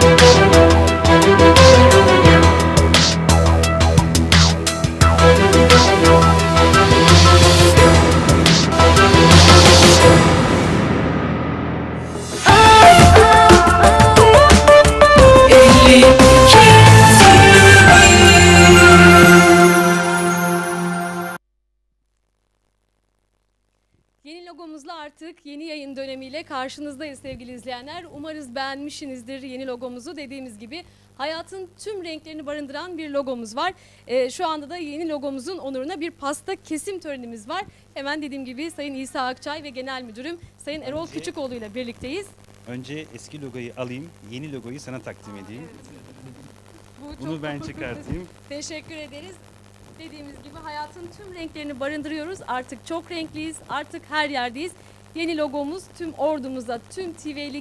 Thank başladık. Yeni yayın dönemiyle karşınızdayız sevgili izleyenler. Umarız beğenmişsinizdir yeni logomuzu. Dediğimiz gibi hayatın tüm renklerini barındıran bir logomuz var. Ee, şu anda da yeni logomuzun onuruna bir pasta kesim törenimiz var. Hemen dediğim gibi Sayın İsa Akçay ve Genel Müdürüm Sayın Erol Önce- Küçükoğlu ile birlikteyiz. Önce eski logoyu alayım, yeni logoyu sana takdim edeyim. Bu çok Bunu ben çıkartayım. Teşekkür ederiz. Dediğimiz gibi hayatın tüm renklerini barındırıyoruz. Artık çok renkliyiz. Artık her yerdeyiz. Yeni logomuz tüm ordumuza, tüm TV'li